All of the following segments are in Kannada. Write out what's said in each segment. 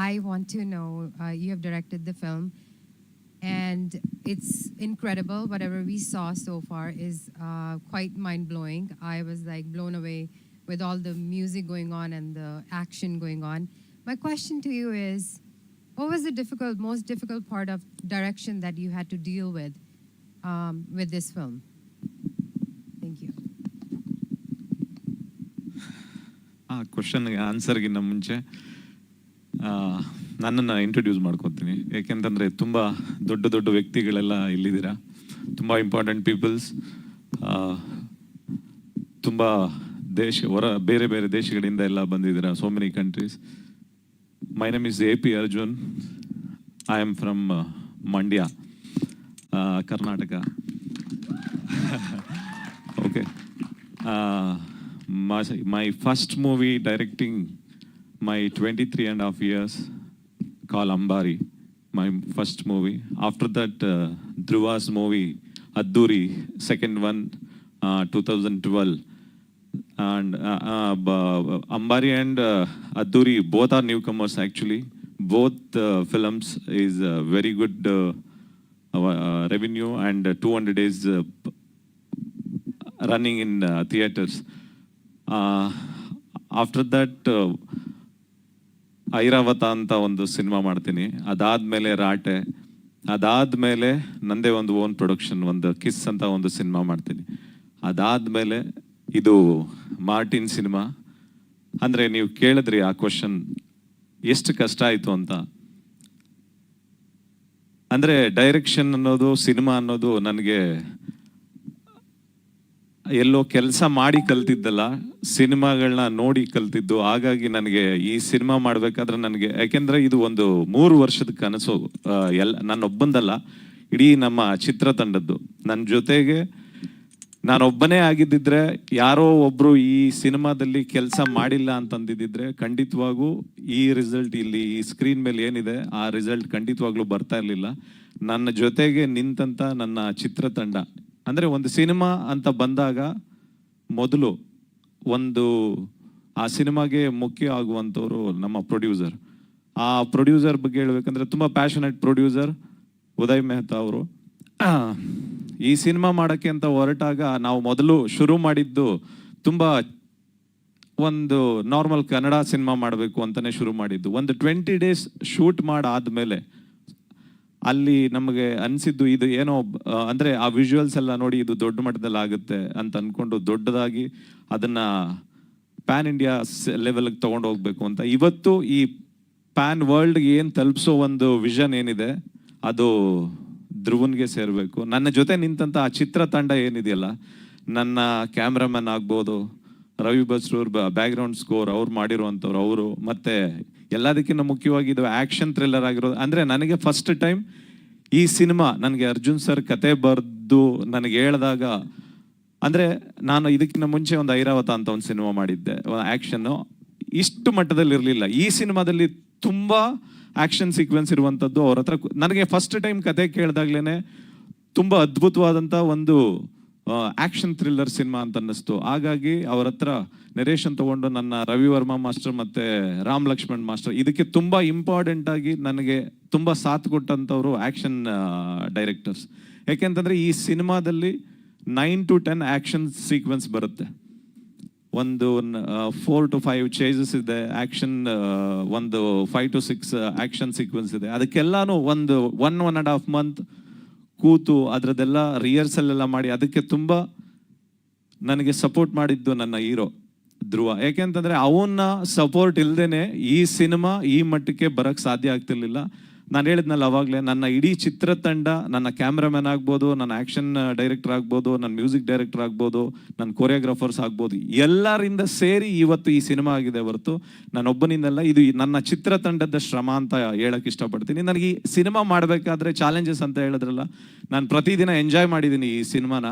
I want to know uh, you have directed the film, and it's incredible. Whatever we saw so far is uh, quite mind blowing. I was like blown away with all the music going on and the action going on. My question to you is what was the difficult, most difficult part of direction that you had to deal with um, with this film? Thank you. ಆ ಕ್ವಶನ್ಗೆ ಆನ್ಸರ್ಗಿನ್ನ ಮುಂಚೆ ಆ, ನನ್ನನ್ನು ಇಂಟ್ರೊಡ್ಯೂಸ್ ಮಾಡ್ಕೊತೀನಿ. ಏಕೆಂತಂದರೆ ತುಂಬ ದೊಡ್ಡ ದೊಡ್ಡ ವ್ಯಕ್ತಿಗಳೆಲ್ಲ ಇಲ್ಲಿದ್ದೀರಾ. ತುಂಬ ಇಂಪಾರ್ಟೆಂಟ್ ಪೀಪಲ್ಸ್ ತುಂಬ ದೇಶ, ಹೊರ, ಬೇರೆ ಬೇರೆ ದೇಶಗಳಿಂದ ಎಲ್ಲ ಬಂದಿದ್ದೀರಾ. So many countries my name is A P Arjun I am from Mandya Karnataka okay my first movie directing my 23 and a half years called ambari my first movie. After that uh, dhruva's movie adduri second one uh, 2012 and uh, uh, ambari and uh, adduri both are newcomers actually. Both uh, films is uh, very good uh, uh, revenue and uh, 200 days uh, running in uh, theaters. Uh, after that, uh, Airavata ಅಂತ ಒಂದು ಸಿನಿಮಾ ಮಾಡ್ತೀನಿ. ಅದಾದ್ಮೇಲೆ ರಾಟೆ. ಅದಾದ್ಮೇಲೆ ನಂದೇ ಒಂದು ಓನ್ ಪ್ರೊಡಕ್ಷನ್ ಒಂದು ಕಿಸ್ ಅಂತ ಒಂದು ಸಿನಿಮಾ ಮಾಡ್ತೀನಿ. ಅದಾದ್ಮೇಲೆ ಇದು ಮಾರ್ಟಿನ್ ಸಿನಿಮಾ. ಅಂದರೆ ನೀವು ಕೇಳಿದ್ರಿ ಆ ಕ್ವಶನ್ ಎಷ್ಟು ಕಷ್ಟ ಆಯಿತು ಅಂತ. ಅಂದರೆ ಡೈರೆಕ್ಷನ್ ಅನ್ನೋದು, ಸಿನಿಮಾ ಅನ್ನೋದು ನನಗೆ ಎಲ್ಲೋ ಕೆಲಸ ಮಾಡಿ ಕಲ್ತಿದ್ದಲ್ಲ ಸಿನಿಮಾಗಳನ್ನ ನೋಡಿ ಕಲ್ತಿದ್ದು, ಹಾಗಾಗಿ ನನಗೆ ಈ ಸಿನಿಮಾ ಮಾಡಬೇಕಾದ್ರೆ ನನಗೆ, ಯಾಕೆಂದರೆ ಇದು ಒಂದು ಮೂರು ವರ್ಷದ ಕನಸು ಎಲ್ಲ, ನನ್ನೊಬ್ಬಂದಲ್ಲ, ಇಡೀ ನಮ್ಮ ಚಿತ್ರತಂಡದ್ದು ನನ್ನ ಜೊತೆಗೆ ನಾನೊಬ್ಬನೇ ಆಗಿದ್ದಿದ್ರೆ, ಯಾರೋ ಒಬ್ಬರು ಈ ಸಿನಿಮಾದಲ್ಲಿ ಕೆಲಸ ಮಾಡಿಲ್ಲ ಅಂತಂದಿದ್ದಿದ್ರೆ, ಖಂಡಿತವಾಗೂ ಈ ರಿಸಲ್ಟ್ ಇಲ್ಲಿ, ಈ ಸ್ಕ್ರೀನ್ ಮೇಲೆ ಏನಿದೆ, ಆ ರಿಸಲ್ಟ್ ಖಂಡಿತವಾಗ್ಲೂ ಬರ್ತಾ ಇರಲಿಲ್ಲ. ನನ್ನ ಜೊತೆಗೆ ನಿಂತಂತ ನನ್ನ ಚಿತ್ರತಂಡ ಅಂದ್ರೆ ಒಂದು ಸಿನಿಮಾ ಅಂತ ಬಂದಾಗ ಮೊದಲು ಒಂದು, ಆ ಸಿನಿಮಾಗೆ ಮುಖ್ಯ ಆಗುವಂಥವ್ರು ನಮ್ಮ ಪ್ರೊಡ್ಯೂಸರ್. ಆ ಪ್ರೊಡ್ಯೂಸರ್ ಬಗ್ಗೆ ಹೇಳ್ಬೇಕಂದ್ರೆ ತುಂಬ ಪ್ಯಾಷನೆಟ್ ಪ್ರೊಡ್ಯೂಸರ್ ಉದಯ್ ಮೆಹ್ತಾ ಅವರು. ಈ ಸಿನಿಮಾ ಮಾಡೋಕ್ಕೆ ಅಂತ ಹೊರಟಾಗ ನಾವು ಮೊದಲು ಶುರು ಮಾಡಿದ್ದು ತುಂಬ ಒಂದು ನಾರ್ಮಲ್ ಕನ್ನಡ ಸಿನಿಮಾ ಮಾಡಬೇಕು ಅಂತಲೇ ಶುರು ಮಾಡಿದ್ದು. ಒಂದು ಟ್ವೆಂಟಿ ಡೇಸ್ ಶೂಟ್ ಮಾಡಾದ್ಮೇಲೆ ಅಲ್ಲಿ ನಮಗೆ ಅನಿಸಿದ್ದು ಇದು ಏನೋ ಅಂದರೆ ಆ ವಿಜುವಲ್ಸ್ ಎಲ್ಲ ನೋಡಿ ಇದು ದೊಡ್ಡ ಮಟ್ಟದಲ್ಲಿ ಆಗುತ್ತೆ ಅಂತ ಅಂದ್ಕೊಂಡು ದೊಡ್ಡದಾಗಿ ಅದನ್ನು ಪ್ಯಾನ್ ಇಂಡಿಯಾ ಲೆವೆಲ್ಗೆ ತೊಗೊಂಡು ಹೋಗ್ಬೇಕು ಅಂತ. ಇವತ್ತು ಈ ಪ್ಯಾನ್ ವರ್ಲ್ಡ್ಗೆ ಏನು ತಲುಪಿಸೋ ಒಂದು ವಿಷನ್ ಏನಿದೆ, ಅದು ಧ್ರುವನ್ಗೆ ಸೇರಬೇಕು. ನನ್ನ ಜೊತೆ ನಿಂತಂಥ ಆ ಚಿತ್ರತಂಡ ಏನಿದೆಯಲ್ಲ, ನನ್ನ ಕ್ಯಾಮ್ರಾಮನ್ ಆಗ್ಬೋದು ರವಿ ಬಸ್ರೂರ್ ಬ್ಯಾಕ್ಗ್ರೌಂಡ್ ಸ್ಕೋರ್ ಅವ್ರು ಮಾಡಿರುವಂಥವ್ರು, ಅವರು ಮತ್ತೆ ಎಲ್ಲದಕ್ಕಿಂತ ಮುಖ್ಯವಾಗಿ ಇದು ಆಕ್ಷನ್ ಥ್ರಿಲ್ಲರ್ ಆಗಿರೋದು ಅಂದರೆ ನನಗೆ ಫಸ್ಟ್ ಟೈಮ್ ಈ ಸಿನಿಮಾ ನನಗೆ ಅರ್ಜುನ್ ಸರ್ ಕತೆ ಬರೆದು ನನಗೆ ಹೇಳಿದಾಗ, ಅಂದರೆ ನಾನು ಇದಕ್ಕಿಂತ ಮುಂಚೆ ಒಂದು ಐರಾವತ ಅಂತ ಒಂದು ಸಿನಿಮಾ ಮಾಡಿದ್ದೆ ಆ್ಯಕ್ಷನ್ನು ಇಷ್ಟು ಮಟ್ಟದಲ್ಲಿ ಇರಲಿಲ್ಲ ಈ ಸಿನಿಮಾದಲ್ಲಿ ತುಂಬ ಆ್ಯಕ್ಷನ್ ಸೀಕ್ವೆನ್ಸ್ ಇರುವಂಥದ್ದು ಅವ್ರ ಹತ್ರ ನನಗೆ ಫಸ್ಟ್ ಟೈಮ್ ಕತೆ ಕೇಳಿದಾಗ್ಲೇ ತುಂಬ ಅದ್ಭುತವಾದಂಥ ಒಂದು ಆಕ್ಷನ್ ಥ್ರಿಲ್ಲರ್ ಸಿನಿಮಾ ಅಂತ ಅನ್ನಿಸ್ತು. ಹಾಗಾಗಿ ಅವ್ರ ಹತ್ರ ನೆರೇಷನ್ ತಗೊಂಡು ನನ್ನ ರವಿ ವರ್ಮಾ ಮಾಸ್ಟರ್ ಮತ್ತು ರಾಮ್ ಲಕ್ಷ್ಮಣ್ ಮಾಸ್ಟರ್, ಇದಕ್ಕೆ ತುಂಬ ಇಂಪಾರ್ಟೆಂಟ್ ಆಗಿ ನನಗೆ ತುಂಬ ಸಾಥ್ ಕೊಟ್ಟಂಥವ್ರು ಆ್ಯಕ್ಷನ್ ಡೈರೆಕ್ಟರ್ಸ್ ಯಾಕೆಂತಂದರೆ ಈ ಸಿನಿಮಾದಲ್ಲಿ nine to ten action sequence ಬರುತ್ತೆ. ಒಂದು ಫೋರ್ ಟು ಫೈವ್ ಚೇಜಸ್ ಇದೆ ಆ್ಯಕ್ಷನ್ ಒಂದು five to six action sequence ಇದೆ. ಅದಕ್ಕೆಲ್ಲಾನು ಒಂದು one one and half month ಕೂತು ಅದರದೆಲ್ಲ ರಿಹರ್ಸಲ್ ಎಲ್ಲ ಮಾಡಿ ಅದಕ್ಕೆ ತುಂಬ ನನಗೆ ಸಪೋರ್ಟ್ ಮಾಡಿದ್ದು ನನ್ನ ಹೀರೋ ಧ್ರುವ. ಯಾಕೆಂತಂದ್ರೆ ಅವನ್ನ ಸಪೋರ್ಟ್ ಇಲ್ದೇನೆ ಈ ಸಿನಿಮಾ ಈ ಮಟ್ಟಕ್ಕೆ ಬರಕ್ ಸಾಧ್ಯ ಆಗ್ತಿರ್ಲಿಲ್ಲ. ನಾನು ಹೇಳಿದ್ನಲ್ಲ ಅವಾಗಲೇ, ನನ್ನ ಇಡೀ ಚಿತ್ರತಂಡ ನನ್ನ ಕ್ಯಾಮ್ರಾಮನ್ ಆಗ್ಬೋದು, ನನ್ನ ಆ್ಯಕ್ಷನ್ ಡೈರೆಕ್ಟರ್ ಆಗ್ಬೋದು, ನನ್ನ ಮ್ಯೂಸಿಕ್ ಡೈರೆಕ್ಟರ್ ಆಗ್ಬೋದು, ನನ್ನ ಕೊರಿಯೋಗ್ರಾಫರ್ಸ್ ಆಗ್ಬೋದು, ಎಲ್ಲರಿಂದ ಸೇರಿ ಇವತ್ತು ಈ ಸಿನಿಮಾ ಆಗಿದೆ ಹೊರತು ನಾನೊಬ್ಬನಿಂದಲ್ಲ, ಇದು ನನ್ನ ಚಿತ್ರತಂಡದ ಶ್ರಮ ಅಂತ ಹೇಳಕ್ಕೆ ಇಷ್ಟಪಡ್ತೀನಿ. ನನಗೆ ಈ ಸಿನಿಮಾ ಮಾಡಬೇಕಾದ್ರೆ ಚಾಲೆಂಜಸ್ ಅಂತ ಹೇಳಿದ್ರಲ್ಲ, ನಾನು ಪ್ರತಿದಿನ ಎಂಜಾಯ್ ಮಾಡಿದ್ದೀನಿ ಈ ಸಿನಿಮಾನ.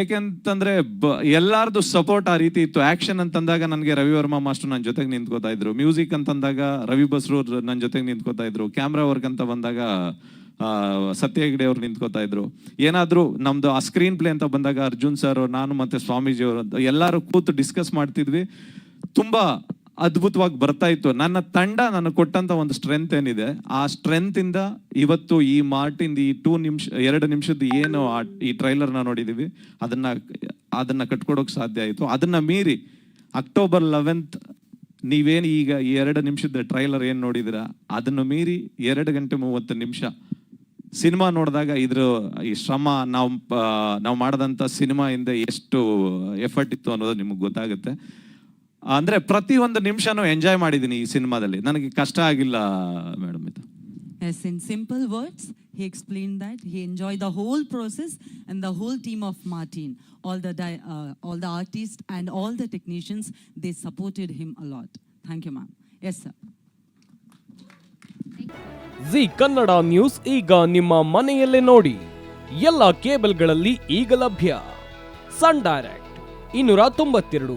ಏಕೆಂತಂದ್ರೆ ಎಲ್ಲಾರ್ದು ಸಪೋರ್ಟ್ ಆ ರೀತಿ ಇತ್ತು. ಆಕ್ಷನ್ ಅಂತಂದಾಗ ನನಗೆ ರವಿ ವರ್ಮ ಮಾಸ್ಟರ್ ನನ್ನ ಜೊತೆಗೆ ನಿಂತ್ಕೋತಾ ಇದ್ರು. ಮ್ಯೂಸಿಕ್ ಅಂತಂದಾಗ ರವಿ ಬಸ್ರು ನನ್ನ ಜೊತೆಗೆ ನಿಂತ್ಕೋತಾ ಇದ್ರು. ಕ್ಯಾಮ್ರಾ ವರ್ಕ್ ಅಂತ ಬಂದಾಗ ಸತ್ಯ ಹೆಗ್ಡೆ ಅವ್ರು ನಿಂತ್ಕೋತಾ ಇದ್ರು. ಏನಾದರೂ ನಮ್ದು ಆ ಸ್ಕ್ರೀನ್ ಪ್ಲೇ ಅಂತ ಬಂದಾಗ ಅರ್ಜುನ್ ಸರ್ ನಾನು ಮತ್ತೆ ಸ್ವಾಮೀಜಿ ಅವರು ಎಲ್ಲರೂ ಕೂತು ಡಿಸ್ಕಸ್ ಮಾಡ್ತಿದ್ವಿ. ತುಂಬಾ ಅದ್ಭುತವಾಗಿ ಬರ್ತಾ ಇತ್ತು. ನನ್ನ ತಂಡ ನನಗೆ ಕೊಟ್ಟಂತ ಒಂದು ಸ್ಟ್ರೆಂತ್ ಏನಿದೆ, ಆ ಸ್ಟ್ರೆಂತ್ ಇಂದ ಇವತ್ತು ಈ ಮಾರ್ಟಿಂದ ಈ ಟೂ ನಿಮಿಷ, ಎರಡು ನಿಮಿಷದ ಏನು ಈ ಟ್ರೈಲರ್ನ ನೋಡಿದೀವಿ. ಅದನ್ನ ಅದನ್ನ ಕಟ್ಕೊಡೋಕೆ ಸಾಧ್ಯ ಆಯಿತು. ಅದನ್ನ ಮೀರಿ ಅಕ್ಟೋಬರ್ ಲೆವೆಂತ್ ನೀವೇನು ಈಗ ಈ ಎರಡು ನಿಮಿಷದ ಟ್ರೈಲರ್ ಏನು ನೋಡಿದಿರಾ, ಅದನ್ನು ಮೀರಿ ಎರಡು ಗಂಟೆ ಮೂವತ್ತು ನಿಮಿಷ ಸಿನಿಮಾ ನೋಡಿದಾಗ ಇದ್ರ ಈ ಶ್ರಮ, ನಾವು ನಾವು ಮಾಡಿದಂಥ ಸಿನಿಮಾಯಿಂದ ಎಷ್ಟು ಎಫರ್ಟ್ ಇತ್ತು ಅನ್ನೋದು ನಿಮಗೆ ಗೊತ್ತಾಗುತ್ತೆ. ಅಂದ್ರೆ ಪ್ರತಿ ಒಂದು ನಿಮಿಷನೂ ಎಂಜಾಯ್ ಮಾಡಿದ್ದೀನಿ ಈ ಸಿನಿಮಾದಲ್ಲಿ ನನಗೆ ಕಷ್ಟ ಆಗಿಲ್ಲ ಮೇಡಮ್ ಇದು Yes, in simple words, he explained that he enjoyed the whole process and the whole team of Martin, all the di- uh, all the artists and all the technicians, they supported him a lot. Thank you, ma'am. Yes, sir. Zee Kannada news ಈಗ ನಿಮ್ಮ ಮನೆಯಲ್ಲೇ ನೋಡಿ ಎಲ್ಲ ಕೇಬಲ್ಗಳಲ್ಲಿ ಈಗ ಲಭ್ಯ ಸನ್ ಡೈರೆಕ್ಟ್ ಇನ್ನೂರ ತೊಂಬತ್ತೆರಡು